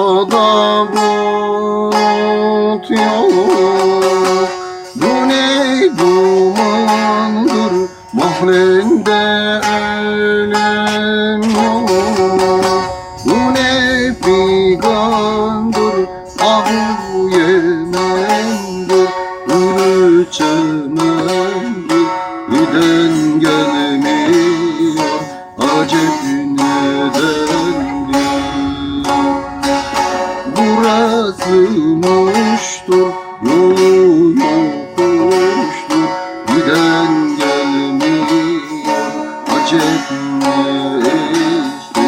Dağda bulut yok Bu ne dumandır? Mahrende ölüm yok Bu ne figandır? Ahu yemendir. Ürü çemendir. Giden gelir Muştur, yolu yokuştur Giden gelmiyor, acep ne iştir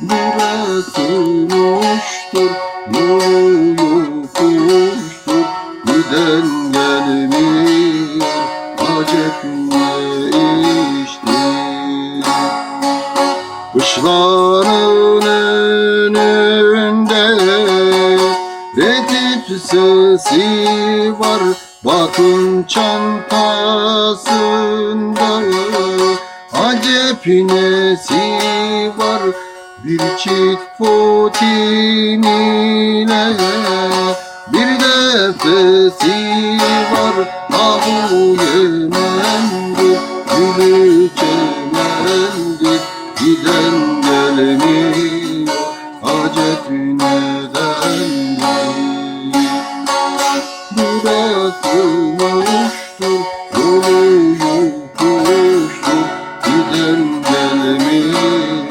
Burası muştur, yolu yokuştur Giden gelmiyor, acep Kışların önünde Redif sesi var Bakın çantasında. Acep nesi var Bir çift potin ile. Bir defesi var Ahu yemendi gelmiş